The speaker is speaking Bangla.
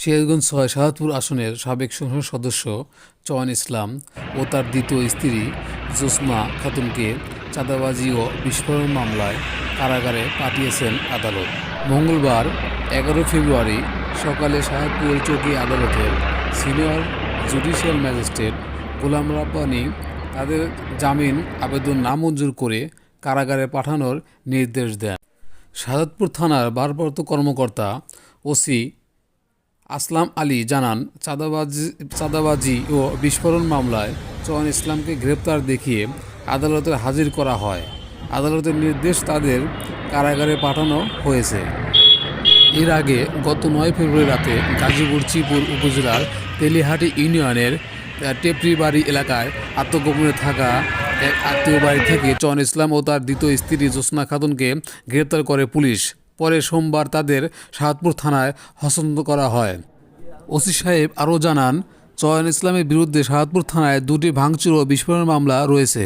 সিরাজগঞ্জ ছয় শাহাদপুর আসনের সাবেক সংসদ সদস্য চয়ন ইসলাম ও তার দ্বিতীয় স্ত্রী জোসনা খাতুনকে চাঁদাবাজি ও বিস্ফোরণ মামলায় কারাগারে পাঠিয়েছেন আদালত। মঙ্গলবার এগারো ফেব্রুয়ারি সকালে শাহাদপুর চৌকি আদালতের senior judicial magistrate Golam Rabbani তাদের জামিন আবেদন নামঞ্জুর করে কারাগারে পাঠানোর নির্দেশ দেন। শাহাদপুর থানার ভারপ্রাপ্ত কর্মকর্তা ওসি আসলাম আলী জানান, চাঁদাবাজি চাঁদাবাজি ও বিস্ফোরণ মামলায় চয়ন ইসলামকে গ্রেপ্তার দেখিয়ে আদালতে হাজির করা হয়। আদালতের নির্দেশ তাদের কারাগারে পাঠানো হয়েছে। এর আগে গত নয় ফেব্রুয়ারি রাতে গাজীপুর চিপুর উপজেলার তেলিহাটি ইউনিয়নের টেপরিবাড়ি এলাকায় আত্মগোপনে থাকা এক আত্মীয় বাড়ি থেকে চন ইসলাম ও তার দ্বিতীয় স্ত্রী জ্যোৎস্না খাতুনকে গ্রেপ্তার করে পুলিশ। পরে সোমবার তাদের সাহাদপুর থানায় হস্তান্তর করা হয়। ওসি সাহেব আরও জানান, চয়ন ইসলামের বিরুদ্ধে সাহাদপুর থানায় দুটি ভাঙচুর ও বিস্ফোরণের মামলা রয়েছে।